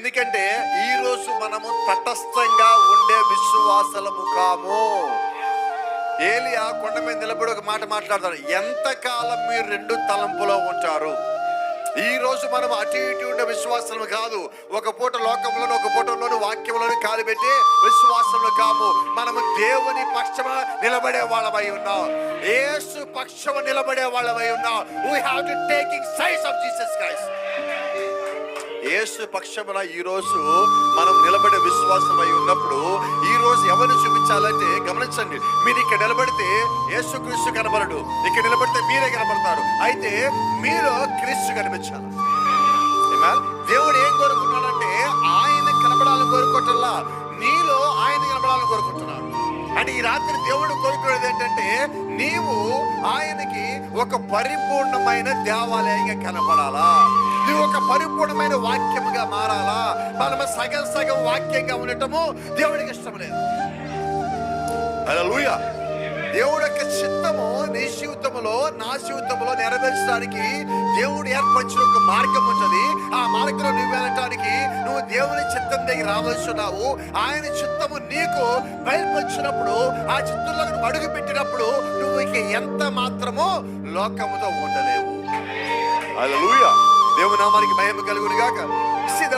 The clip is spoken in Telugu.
ఎందుకంటే ఈ రోజు మనము తటస్థంగా ఉండే విశ్వాసలము కాము. ఏలియా కొండ మీద నిలబడి ఒక మాట మాట్లాడతారు ఎంతకాలం మీరు రెండు తలంపులో ఉంటారు? ఈ రోజు మనం అటు ఇటు ఉండే విశ్వాసం కాదు. ఒక పూట లోకంలోను ఒక పూటలోను వాక్యంలోను కాలు పెట్టి విశ్వాసంలో కాము. మనము దేవుని పక్షమ నిలబడే వాళ్ళమై ఉన్నాం. యేసు పక్షమ నిలబడే వాళ్ళమై ఉన్నాం. We have to taking size of Jesus Christ Yesu పక్షమున ఈ రోజు మనం నిలబడే విశ్వాసమై ఉన్నప్పుడు ఈ రోజు ఎవరిని చూపించాలంటే గమనించండి. మీరు ఇక్కడ నిలబడితే యేసు క్రీస్తు కనబడడు. ఇక్కడ నిలబడితే మీరే కనబడతారు. అయితే మీలో క్రీస్తు కనిపించాలి. దేవుడు ఏం కోరుకుంటున్నాడంటే ఆయన కనబడాలని కోరుకోవటంలా నీలో ఆయన కనబడాలని కోరుకుంటున్నాడు అంటే ఈ రాత్రి దేవుడు కోరుకునేది ఏంటంటే నీవు ఆయనకి ఒక పరిపూర్ణమైన దేవాలయంగా కనబడాలా? ఇది ఒక పరిపూర్ణమైన వాక్యముగా మారాలా? మనము సగం సగం వాక్యంగా ఉండటము దేవుడికి ఇష్టం లేదు. హల్లెలూయా. దేవుడు యొక్క చిత్తము నీ జీవితంలో నా జీవితంలో నెరవేర్చడానికి దేవుడు ఏర్పరిచిన ఒక మార్గం ఉంటుంది ఆ మార్గంలో నువ్వు వెళ్ళటానికి నువ్వు దేవుని చిత్తం దగ్గర రావాల్సి ఉన్నావు. ఆయన చిత్తము నీకు బయలుపరిచినప్పుడు ఆ చిత్తంలో నువ్వు అడుగు పెట్టినప్పుడు నువ్వు ఇక ఎంత మాత్రమో లోకముతో ఉండలేవు. అలా దేవునామానికి మహిమ కలుగును గాక See,